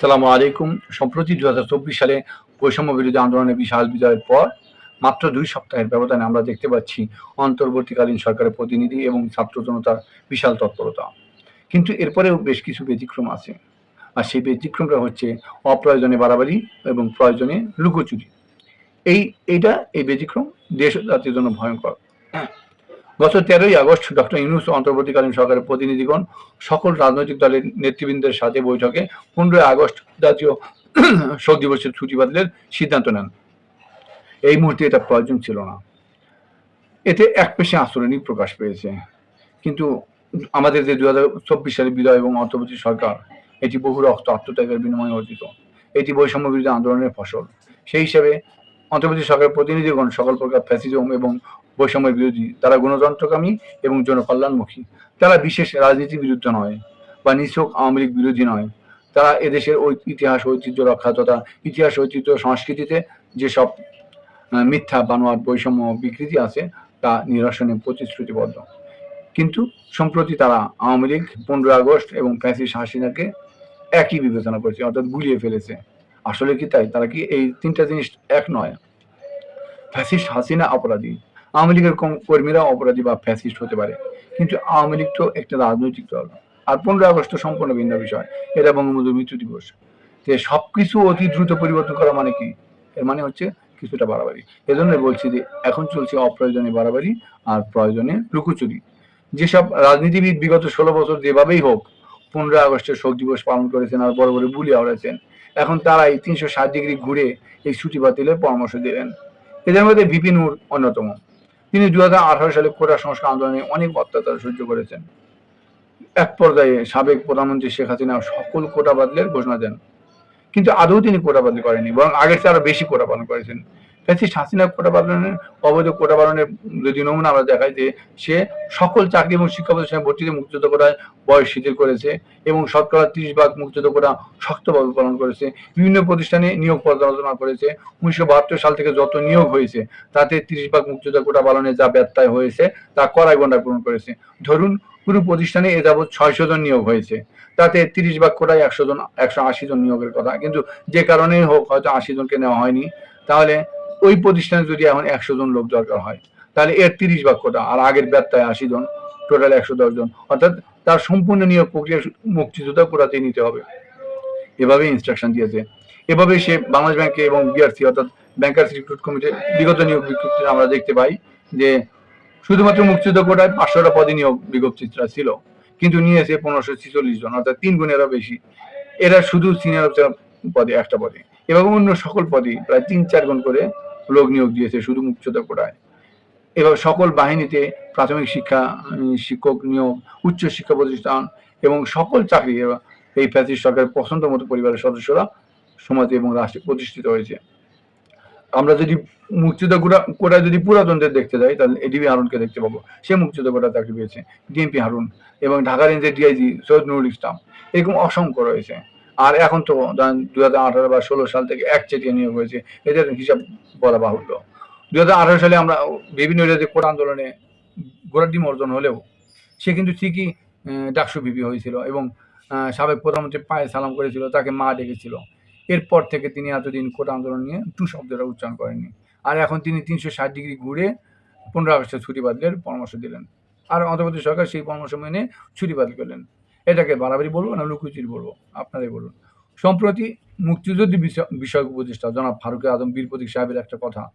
সালামু আলাইকুম। সম্প্রতি দু হাজার চব্বিশ সালে বৈষম্য বিরোধী আন্দোলনের বিশাল বিজয়ের পর মাত্র দুই সপ্তাহের ব্যবধানে আমরা দেখতে পাচ্ছি অন্তর্বর্তীকালীন সরকারের প্রতিনিধি এবং ছাত্র জনতার বিশাল তৎপরতা। কিন্তু এরপরেও বেশ কিছু ব্যতিক্রম আছে। আর সেই ব্যতিক্রমটা হচ্ছে অপ্রয়োজনে বাড়াবাড়ি এবং প্রয়োজনে লুকোচুরি। এই, এইটা, এই ব্যতিক্রম দেশ জাতির জন্য ভয়ঙ্কর। গত তেরোই আগস্ট ডক্টর ইউনুস অন্তর্বর্তীকালীন সরকারের প্রতিনিধিগণ সকল রাজনৈতিক দলের নেতৃবৃন্দের সাথে বৈঠকে পনেরোই আগস্ট জাতীয় শোক দিবসের ছুটি বাতিলের সিদ্ধান্ত নেন। এই মুহূর্তে এটা প্রয়োজন ছিল না। এতে এক পেশে আচরণই প্রকাশ পেয়েছে। কিন্তু আমাদের যে দু হাজার চব্বিশ সালে বিদায় এবং অন্তর্বর্তী সরকার, এটি বহু রক্ত আত্মত্যাগের বিনিময়ে অর্জিত এটি বৈষম্য বিরোধী আন্দোলনের ফসল। সেই হিসাবে অন্তর্বর্তী সরকারের প্রতিনিধিগণ, সকল প্রকার ফ্যাসিজম এবং বৈষম্যের বিরোধী, তারা গণতন্ত্রকামী এবং জনকল্যাণমুখী। তারা বিশেষ রাজনীতির বিরুদ্ধে নয় বা নিছক আওয়ামী লীগ বিরোধী নয়। তারা এদেশের ইতিহাস, ঐতিহ্য রক্ষা তথা ইতিহাস, ঐতিহ্য সংস্কৃতিতে যেসব মিথ্যা বানোয়ার বৈষম্য বিকৃতি আছে, তা নিরসনে প্রতিশ্রুতিবদ্ধ। কিন্তু সম্প্রতি তারা আওয়ামী লীগ, পনেরোই আগস্ট এবং ফ্যাসিস হাসিনাকে একই বিবেচনা করেছে, অর্থাৎ গুলিয়ে ফেলেছে। আসলে কি তাই? তারা কি এই তিনটা জিনিস এক নয়? ফ্যাসিস্ট হাসিনা অপরাধী। আওয়ামী লীগের কর্মীরা অপরাধী বা ফ্যাসিস্ট হতে পারে। কিন্তু আওয়ামী লীগ তো একটা রাজনৈতিক দল। আর পনেরোই আগস্ট সম্পূর্ণ ভিন্ন বিষয়। এটা বঙ্গবন্ধুর মৃত্যু দিবস। যে সব কিছু অতি দ্রুত পরিবর্তন করা মানে কি? এর মানে হচ্ছে কিছুটা বাড়াবাড়ি। এজন্য বলছি যে এখন চলছে অপ্রয়োজনে বাড়াবাড়ি আর প্রয়োজনে লুকোচুরি। যেসব রাজনীতিবিদ বিগত ষোলো বছর যেভাবেই হোক, পনেরোই আগস্টের শোক দিবস পালন করেছেন আর বড় বড় বুলি আওড়াচ্ছেন এখন তারাই তিনশো ষাট ডিগ্রি ঘুরে এই ছুটি বাতিলের পরামর্শ দিলেন। এদের মধ্যে বিপিনুর অন্যতম। তিনি দু হাজার আঠারো সালে কোটা সংস্কার আন্দোলনে অনেক অত্যাচার সহ্য করেছেন। এক পর্যায়ে সাবেক প্রধানমন্ত্রী শেখ হাসিনা সকল কোটা বাতিলের ঘোষণা দেন। কিন্তু আদৌ তিনি কোটা বাতিল করেননি, বরং আগের চেয়ে আরও বেশি কোটা পালন করেছেন। ফ্যাসিস্ট হাসিনা কোটা পালনের অবৈধ কোটা পালনের যদি নমুনা আমরা দেখাই যে সে সকল চাকরি এবং শিক্ষা প্রতিষ্ঠানে ভর্তিতে মুক্তিযুদ্ধ করায় বয়স শিথিল করেছে এবং শতকরা তিরিশ ভাগ মুক্তিযুদ্ধ করা শক্তভাবে পালন করেছে। বিভিন্ন প্রতিষ্ঠানে নিয়োগ পর্যালোচনা করেছে। উনিশশো বাহাত্তর সাল থেকে যত নিয়োগ হয়েছে, তাতে তিরিশ ভাগ মুক্তিযুদ্ধ কোটা পালনে যা ব্যত্যয় হয়েছে, তা কড়াই গন্ডা পূরণ করেছে। ধরুন কোনো প্রতিষ্ঠানে এ যাবৎ ছয়শো জন নিয়োগ হয়েছে। তাতে তিরিশ ভাগ কোটায় একশো জন, একশো আশি জন নিয়োগের কথা। কিন্তু যে কারণেই হোক, হয়তো আশি জনকে নেওয়া হয়নি। তাহলে ওই প্রতিষ্ঠানে যদি এখন একশো জন লোক দরকার হয়, তাহলে এর তিরিশ ভাগ কোটা আর আগের ব্যর্থায় আশি জন টোটাল একশো দশ জন, অর্থাৎ তার সম্পূর্ণ নিয়োগ প্রক্রিয়া মুক্তিযোদ্ধা কোটাতেই নিতে হবে। এভাবে ইনস্ট্রাকশন দিয়েছে। এভাবে সে বাংলাদেশ ব্যাংকে এবং বিআরসি অর্থাৎ ব্যাংকার্স রিক্রুট কমিটির বিগত নিয়োগ বিজ্ঞপ্তিতে আমরা দেখতে পাই যে, শুধুমাত্র মুক্তিযুদ্ধ কোটায় পাঁচশোটা পদে নিয়োগ বিজ্ঞপ্তিটা ছিল, কিন্তু নিয়েছে পনেরোশো ছিচল্লিশ জন, অর্থাৎ তিন গুণেরও বেশি। এরা শুধু সিনিয়র অফিসার পদে, একটা পদে। এবং অন্য সকল পদে প্রায় তিন চার গুণ করে লোক নিয়োগ দিয়েছে, শুধু মুক্তিযুদ্ধ কোটায়। এবার সকল বাহিনীতে প্রাথমিক শিক্ষা শিক্ষক নিয়োগ, উচ্চ শিক্ষা প্রতিষ্ঠান এবং সকল চাকরি এই ফ্যাসিস্ট সরকারের পছন্দ মতো পরিবারের সদস্যরা সমাজে এবং রাষ্ট্রে প্রতিষ্ঠিত হয়েছে। আমরা যদি মুক্তিযুদ্ধ কোটা যদি পুরাতনদের দেখতে যাই, তাহলে এডিবি হারুনকে দেখতে পাবো। সে মুক্তিযুদ্ধ কোটা চাকরি পেয়েছে। ডিএমপি হারুন এবং ঢাকা রেঞ্জের ডিআইজি সৈয়দ নুরুল ইসলাম। এরকম অসংখ্য রয়েছে। আর এখন তো দু হাজার আঠারো বা ষোলো সাল থেকে এক চেটিয়া নিয়োগ হয়েছে, এদের হিসাব বলা বাহুল্য। দু হাজার আঠারো সালে আমরা বিভিন্ন এরিয়াতে কোটা আন্দোলনে গোড়ার ডিম অর্জন হলেও সে কিন্তু ঠিকই ডাকসু বিপি হয়েছিল এবং সাবেক প্রধানমন্ত্রী পায়ে সালাম করেছিল, তাকে মা ডেকেছিল। এরপর থেকে তিনি এতদিন কোটা আন্দোলন নিয়ে টু শব্দটা উচ্চারণ করেননি। আর এখন তিনি তিনশো ষাট ডিগ্রি ঘুরে পনেরো আগস্টের ছুটি বাতিলের পরামর্শ দিলেন। আর অন্তর্বর্তী সরকার সেই পরামর্শ মেনে ছুটি বাতিল করলেন। এটাকে বাড়াবাড়ি বলব না, লুকুচুরি বলব, আপনারাই বলুন। সম্প্রতি মুক্তিযুদ্ধ বিষয়- বিষয়ক উপদেষ্টা জনাব ফারুক আদম বীর প্রতীক সাহেবের একটা কথা,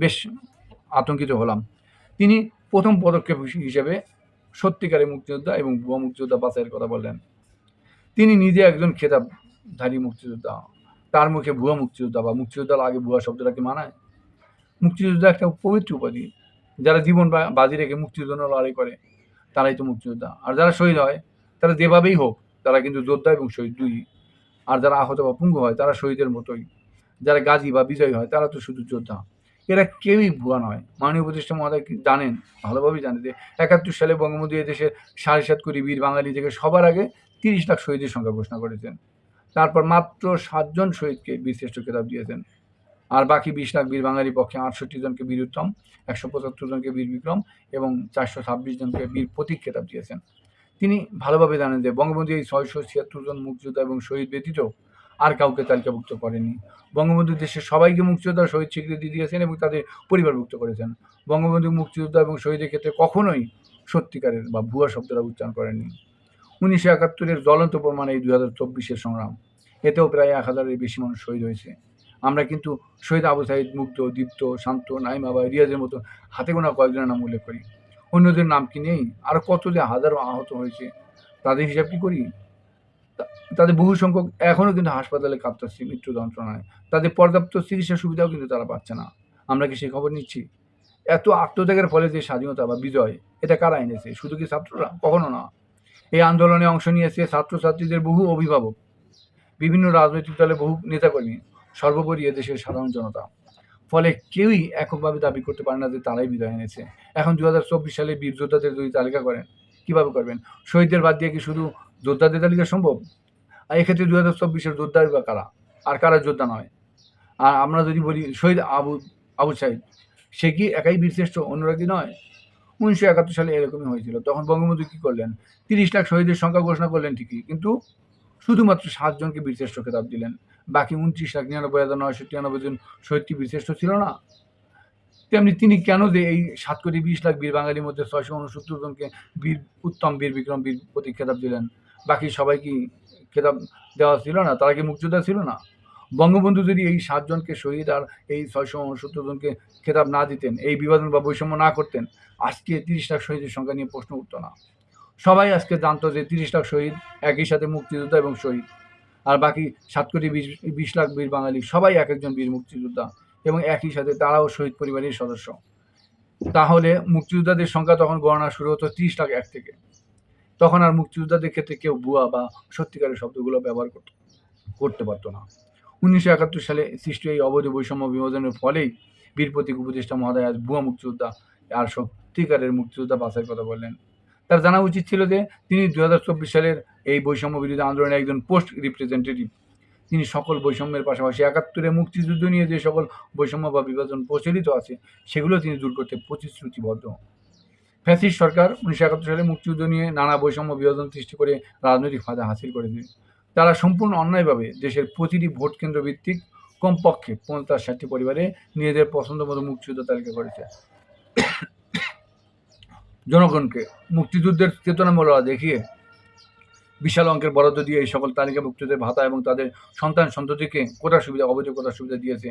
বেশ আতঙ্কিত হলাম। তিনি প্রথম পদক্ষেপ হিস- হিসেবে সত্যিকারের মুক্তিযোদ্ধা এবং ভুয়া মুক্তিযোদ্ধা বাছাইয়ের কথা বললেন। তিনি নিজে একজন খেতাবধারী মুক্তিযোদ্ধা, তার মুখে ভুয়া মুক্তিযোদ্ধা বা মুক্তিযোদ্ধার আগে ভুয়া শব্দটাকে মানায়? মুক্তিযোদ্ধা একটা পবিত্র উপাধি, যারা জীবন বাজি রেখে মুক্তিযোদ্ধা লড়াই করে, তারাই তো মুক্তিযোদ্ধা। আর যারা শহীদ হয় তারা যেভাবেই হোক, তারা কিন্তু যোদ্ধা এবং শহীদ দুই। আর যারা আহত বা পুঙ্গ হয়, তারা শহীদের মতোই। যারা গাজী বা বিজয়ী হয়, তারা তো শুধু যোদ্ধা। এরা কেউই ভুয়া নয়। মাননীয় প্রতিষ্ঠা মহোদয় জানেন? ভালোভাবেই জানেন যে, একাত্তর সালে বঙ্গবন্ধু এদেশের সাড়ে সাত কোটি বীর বাঙালি থেকে সবার আগে তিরিশ লাখ শহীদের সংখ্যা ঘোষণা করেছেন। তারপর মাত্র সাতজন শহীদকে বীরশ্রেষ্ঠ খেতাব দিয়েছেন। আর বাকি বিশ লাখ বীর বাঙালির পক্ষে আটষট্টি জনকে বীর উত্তম একশো পঁচাত্তর জনকে বীর বিক্রম এবং চারশো ছাব্বিশ জনকে বীর প্রতীক খেতাব দিয়েছেন। তিনি ভালোভাবে জানেন যে বঙ্গবন্ধু এই ছয়শো ছিয়াত্তর জন মুক্তিযোদ্ধা এবং শহীদ ব্যতীত আর কাউকে তালিকাভুক্ত করেনি। বঙ্গবন্ধু দেশের সবাইকে মুক্তিযোদ্ধা শহীদ স্বীকৃতি দিয়েছেন এবং তাদের পরিবারভুক্ত করেছেন। বঙ্গবন্ধু মুক্তিযোদ্ধা এবং শহীদের ক্ষেত্রে কখনোই সত্যিকারের বা ভুয়া শব্দটা উচ্চারণ করেননি। উনিশশো একাত্তরের জ্বলন্ত প্রমাণ এই দুই হাজার চব্বিশের সংগ্রাম। এতেও প্রায় এক হাজারের বেশি মানুষ শহীদ হয়েছে। আমরা কিন্তু শহীদ আবু সাইদ মুগ্ধ দীপ্ত, শান্ত, নাইমা বা রিয়াজের মতো হাতে গোনা কয়েকজনের নাম উল্লেখ করি। অন্যদের নাম কি নেই? আর কত যে হাজারো আহত হয়েছে। তাদের হিসাব কি করি? তাদের বহু সংখ্যক এখনও কিন্তু হাসপাতালে কাঁদতেছে মৃত্যু যন্ত্রণায়। তাদের পর্যাপ্ত চিকিৎসা সুবিধাও কিন্তু তারা পাচ্ছে না। আমরা কি সেই খবর নিচ্ছি? এত আত্মত্যাগের ফলে যে স্বাধীনতা বা বিজয়, এটা কারা এনেছে? শুধু কি ছাত্ররা? কখনো না। এই আন্দোলনে অংশ নিয়েছে ছাত্রছাত্রীদের বহু অভিভাবক। বিভিন্ন রাজনৈতিক দলের বহু নেতাকর্মী। সর্বোপরি এদেশের সাধারণ জনতা। ফলে কেউই এককভাবে দাবি করতে পারে না যে তারাই বিদায় এনেছে। এখন দু হাজার চব্বিশ সালে বীর যোদ্ধাদের যদি তালিকা করেন, কীভাবে করবেন? শহীদদের বাদ দিয়ে কি শুধু যোদ্ধাদের তালিকা সম্ভব? আর এক্ষেত্রে দু হাজার চব্বিশের যোদ্ধাই বা কারা? আর কারা যোদ্ধা নয়? আর আমরা যদি বলি শহীদ আবু আবু সাহিদ সে কি একাই বীরশ্রেষ্ঠ কি নয়? উনিশশো একাত্তর সালে এরকমই হয়েছিল। তখন বঙ্গবন্ধু কী করলেন? তিরিশ লাখ শহীদের সংখ্যা ঘোষণা করলেন ঠিকই, কিন্তু শুধুমাত্র সাতজনকে বীরশ্রেষ্ঠ খেতাব দিলেন। বাকি উনত্রিশ লাখ নিরানব্বই হাজার নয়শো তিরানব্বই জন শহীদ কি ছিল না। তেমনি তিনি কেন যে এই সাত কোটি বিশ লাখ বীর বাঙালির মধ্যে ছয়শো উনসত্তর জনকে বীর, উত্তম বীর বিক্রম বীর প্রতীক খেতাব দিলেন? বাকি সবাই কি খেতাব দেওয়া ছিল না? তারা কি মুক্তিযোদ্ধা ছিল না? বঙ্গবন্ধু যদি এই সাতজনকে শহীদ আর এই ছয়শো উনসত্তর জনকে খেতাব না দিতেন, এই বিভাজন বা বৈষম্য না করতেন, আজকে তিরিশ লাখ শহীদের সংখ্যা নিয়ে প্রশ্ন উঠতো না। সবাই আজকে জানতো যে তিরিশ লাখ শহীদ একই সাথে মুক্তিযোদ্ধা এবং শহীদ। আর বাকি সাত কোটি বিশ বিশ লাখ বীর বাঙালি, সবাই এক একজন বীর মুক্তিযোদ্ধা এবং একই সাথে তারাও শহীদ পরিবারের সদস্য। তাহলে মুক্তিযোদ্ধাদের সংখ্যা তখন গণনা শুরু হতো তিরিশ লাখ এক থেকে। তখন আর মুক্তিযোদ্ধাদের ক্ষেত্রে কেউ বুয়া বা সত্যিকারের শব্দগুলো ব্যবহার করত, করতে পারতো না। উনিশশো একাত্তর সালে সৃষ্ট এই অবৈধ বৈষম্য বিভাজনের ফলেই বীর প্রতীক উপদেষ্টা মহোদয় আজ ভুয়া মুক্তিযোদ্ধা আর সত্যিকারের মুক্তিযোদ্ধা বাছাইয়ের কথা বললেন। তার জানা উচিত ছিল যে তিনি দু হাজার চব্বিশ সালের এই বৈষম্য বিরোধী আন্দোলনের একজন পোস্ট রিপ্রেজেন্টেটিভ। তিনি সকল বৈষম্যের পাশাপাশি একাত্তরে মুক্তিযুদ্ধ নিয়ে যে সকল বৈষম্য বা বিভাজন প্রচলিত আছে, সেগুলো তিনি দূর করতে প্রতিশ্রুতিবদ্ধ। ফ্যাসিস সরকার উনিশশো একাত্তর সালে মুক্তিযুদ্ধ নিয়ে নানা বৈষম্য বিভাজন সৃষ্টি করে রাজনৈতিক ফায়দা হাসিল করেছে তারা সম্পূর্ণ অন্যায়ভাবে দেশের প্রতিটি ভোট কেন্দ্র ভিত্তিক কমপক্ষে পঞ্চাশ ষাটটি পরিবারে নিজেদের পছন্দ মতো মুক্তিযুদ্ধ তালিকা করেছে। জনগণকে মুক্তিযুদ্ধের চেতনামূলক দেখিয়ে বিশাল অঙ্কের বরাদ্দ দিয়ে এই সকল তালিকাভুক্তদের ভাতা এবং তাদের সন্তান সন্ততিকে কোটা সুবিধা, অবৈধ কোটা সুবিধা দিয়েছে।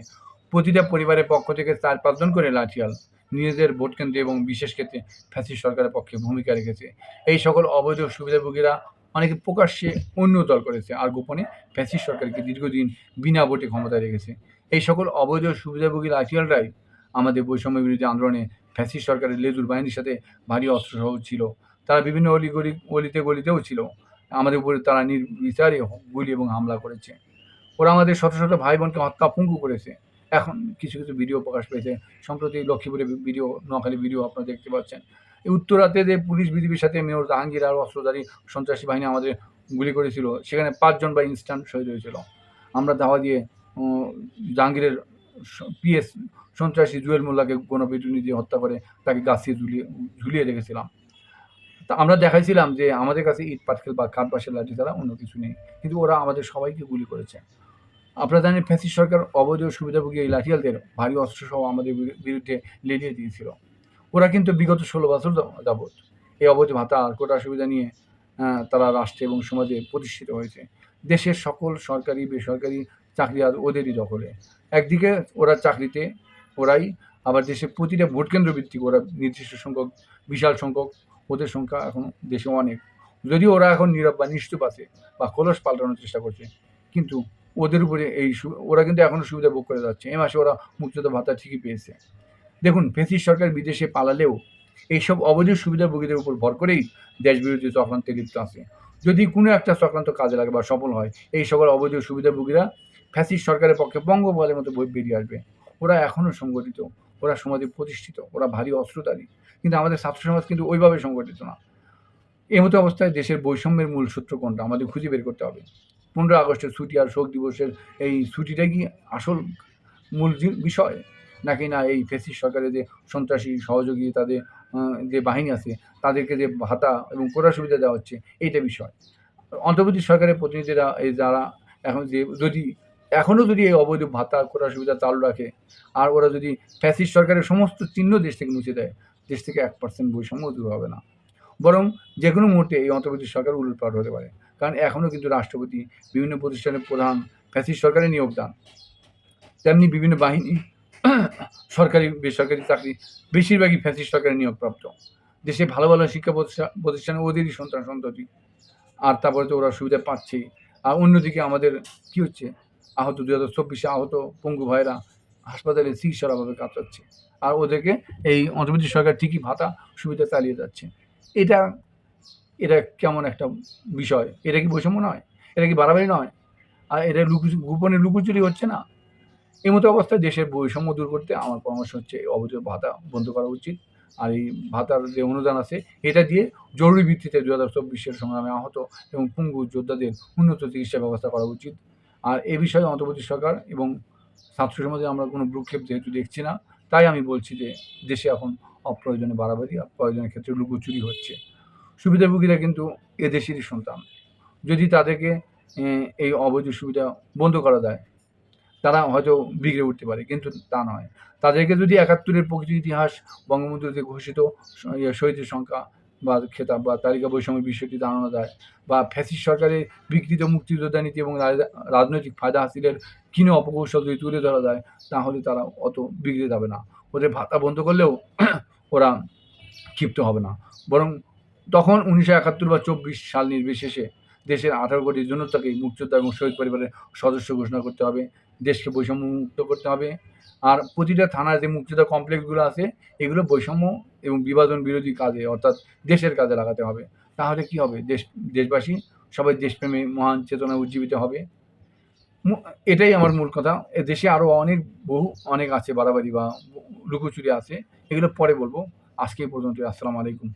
প্রতিটা পরিবারের পক্ষ থেকে চার পাঁচজন করে লাঠিয়াল নিজেদের ভোট কেন্দ্রে এবং বিশেষ ক্ষেত্রে ফ্যাসিস্ট সরকারের পক্ষে ভূমিকা রেখেছে। এই সকল অবৈধ সুবিধাভোগীরা অনেকে প্রকাশ্যে অন্য দল করেছে আর গোপনে ফ্যাসিস্ট সরকারকে দীর্ঘদিন বিনা ভোটে ক্ষমতায় রেখেছে। এই সকল অবৈধ সুবিধাভোগী লাঠিয়ালরাই আমাদের বৈষম্য বিরোধী আন্দোলনে ফ্যাসিস্ট সরকারের লেজুর বাহিনীর সাথে ভারী অস্ত্রসহ ছিল। তারা বিভিন্ন অলি গলি অলিতে গলিতেও ছিল। আমাদের উপরে তারা নির্বিচারে গুলি এবং হামলা করেছে। ওরা আমাদের শত শত ভাই বোনকে হত্যা পঙ্গু করেছে। এখন কিছু কিছু ভিডিও প্রকাশ পেয়েছে। সম্প্রতি লক্ষ্মীপুরে ভিডিও, নোয়াখালী ভিডিও আপনারা দেখতে পাচ্ছেন। এই উত্তরাতে যে পুলিশ বিজিবির সাথে মেয়র জাহাঙ্গীর আর অস্ত্রধারী সন্ত্রাসী বাহিনী আমাদের গুলি করেছিল, সেখানে পাঁচজন বা ইনস্ট্যান্ট শহীদ হয়েছিল। আমরা দাওয়া দিয়ে জাহাঙ্গীরের পিএস সন্ত্রাসী জুয়েল মোল্লাকে গণপিটুনি দিয়ে হত্যা করে তাকে গাছিয়ে ঝুলিয়ে ঝুলিয়ে রেখেছিলাম। তা আমরা দেখাইছিলাম যে আমাদের কাছে ইট, পাটকেল বা কাঠ বাসের লাঠি ছাড়া অন্য কিছু নেই। কিন্তু ওরা আমাদের সবাইকে গুলি করেছে। আপনারা জানেন ফ্যাসিস সরকার অবৈধ সুবিধাভোগী এই লাঠিয়ালদের ভারী অস্ত্রসহ আমাদের বিরুদ্ধে লেলিয়ে দিয়েছিল। ওরা কিন্তু বিগত ষোলো বছর যাবৎ এই অবৈধ ভাতা আর কোটা সুবিধা নিয়ে তারা রাষ্ট্রে এবং সমাজে প্রতিষ্ঠিত হয়েছে। দেশের সকল সরকারি, বেসরকারি চাকরি আর ওদেরই দখলে। একদিকে ওরা চাকরিতে, ওরাই আবার দেশে প্রতিটা ভোট কেন্দ্র ভিত্তিক ওরা নির্দিষ্ট সংখ্যক, বিশাল সংখ্যক ওদের সংখ্যা এখন দেশে অনেক। যদিও ওরা এখন নীরব বা নিশ্চুপ আছে বা কলস পাল্টানোর চেষ্টা করছে, কিন্তু ওদের উপরে এই ওরা কিন্তু এখনও সুবিধা ভোগ করে যাচ্ছে। এ মাসে ওরা মুক্তিযোদ্ধা ভাতা ঠিকই পেয়েছে। দেখুন ফেসিস সরকার বিদেশে পালালেও এইসব অবৈধ সুবিধাভোগীদের উপর ভর করেই দেশ বিরোধী চক্রান্তে লিপ্ত আছে। যদি কোনো একটা চক্রান্ত কাজে লাগে বা সফল হয়, এই সকল অবৈধ সুবিধাভোগীরা ফ্যাসিস সরকারের পক্ষে বঙ্গবলের মতো বই বেরিয়ে আসবে। ওরা এখনও সংগঠিত। ওরা সমাজে প্রতিষ্ঠিত, ওরা ভারী অস্ত্রধারী। কিন্তু আমাদের ছাত্র সমাজ কিন্তু ওইভাবে সংগঠিত না। এই মতো অবস্থায় দেশের বৈষম্যের মূল সূত্র কোনটা? আমাদের খুঁজে বের করতে হবে। পনেরো আগস্টের ছুটি আর শোক দিবসের এই ছুটিটা কি আসল মূল বিষয়? নাকি না এই ফেসিস সরকারের যে সন্ত্রাসী সহযোগী তাদের যে বাহিনী আছে, তাদেরকে যে ভাতা এবং কোটা সুবিধা দেওয়া হচ্ছে, এইটা বিষয়। অন্তর্বর্তী সরকারের প্রতিনিধিরা এই যারা এখন যে যদি এখনও যদি এই অবৈধ ভাতা করার সুবিধা চালু রাখে, আর ওরা যদি ফ্যাসিস্ট সরকারের সমস্ত চিহ্ন দেশ থেকে মুছে দেয়, দেশ থেকে এক পার্সেন্ট বৈষম্য দূর হবে না। বরং যে কোনো মুহূর্তে এই অন্তর্বর্তী সরকার উলটপাট হতে পারে। কারণ এখনও কিন্তু রাষ্ট্রপতি, বিভিন্ন প্রতিষ্ঠানের প্রধান, ফ্যাসিস্ট সরকারের নিয়োগদান তেমনি বিভিন্ন বাহিনী, সরকারি, বেসরকারি চাকরি, বেশিরভাগই ফ্যাসিস্ট সরকারের নিয়োগপ্রাপ্ত। দেশে ভালো ভালো শিক্ষা প্রতিষ্ঠা- প্রতিষ্ঠানে ওদেরই সন্তান সন্ততি। আর তারপরে তো ওরা সুবিধা পাচ্ছে আর অন্যদিকে আমাদের কি হচ্ছে? আহত দু হাজার চব্বিশে আহত পঙ্গু ভাইরা হাসপাতালে চিকিৎসার অভাবে কাটাচ্ছে আর ওদেরকে এই অন্তর্বর্তী সরকার ঠিকই ভাতা সুবিধা চালিয়ে যাচ্ছে। এটা এটা কেমন একটা বিষয়? এটা কি বৈষম্য নয়? এটা কি বাড়াবাড়ি নয়? আর এটা লুকু, গোপনে লুকোচুরি হচ্ছে না? এই মতো অবস্থায় দেশের বৈষম্য দূর করতে আমার পরামর্শ হচ্ছে এই অবৈধ ভাতা বন্ধ করা উচিত। আর এই ভাতার যে অনুদান আছে, এটা দিয়ে জরুরি ভিত্তিতে দু হাজার চব্বিশের সংগ্রামে আহত এবং পুঙ্গু যোদ্ধাদের উন্নত চিকিৎসা ব্যবস্থা করা উচিত। আর এ বিষয়ে অন্তর্বর্তী সরকার এবং ছাত্র সমাজে আমরা কোনো ভ্রুক্ষেপ যেহেতু দেখছি না, তাই আমি বলছি যে দেশে এখন অপ্রয়োজনে বাড়াবাড়ি আর প্রয়োজনের ক্ষেত্রে লুকোচুরি হচ্ছে। সুবিধাভোগীরা কিন্তু এদেশেরই সন্তান। যদি তাদেরকে এই অবৈধ সুবিধা বন্ধ করা যায়, তারা হয়তো বিগড়ে উঠতে পারে, কিন্তু তা নয়। তাদেরকে যদি একাত্তরের প্রকৃত ইতিহাস বঙ্গবন্ধুতে ঘোষিত ইয়ে শহীদের সংখ্যা বা খেতাব বা তালিকা বৈষম্যের বিষয়টি জানানো যায় বা ফ্যাসিস্ট সরকারের বিকৃত মুক্তিযোদ্ধা নীতি এবং রাজনৈতিক ফায়দা হাসিলের কিনে অপকৌশল যদি তুলে ধরা যায়, তাহলে তারা অত বিগড়ে যাবে না। ওদের ভাতা বন্ধ করলেও ওরা ক্ষিপ্ত হবে না। বরং তখন উনিশশো একাত্তর বা চব্বিশ সাল নির্বিশেষে দেশের আঠারো কোটি জনতাকে মুক্তিযোদ্ধা এবং শহীদ পরিবারের সদস্য ঘোষণা করতে হবে। দেশকে বৈষম্য মুক্ত করতে হবে। আর প্রতিটা থানার যে মুক্তিযোদ্ধা কমপ্লেক্সগুলো আছে, এগুলো বৈষম্য এবং বিভাজন বিরোধী কাজে, অর্থাৎ দেশের কাজে লাগাতে হবে। তাহলে কি হবে? দেশ, দেশবাসী, সবাই দেশপ্রেমে, মহান চেতনা উজ্জীবিত হবে। এটাই আমার মূল কথা। এ দেশে আরও অনেক, বহু, অনেক আছে বাড়াবাড়ি বা লুকোচুরি আছে। এগুলো পরে বলব। আজকে পর্যন্ত আসসালামু আলাইকুম।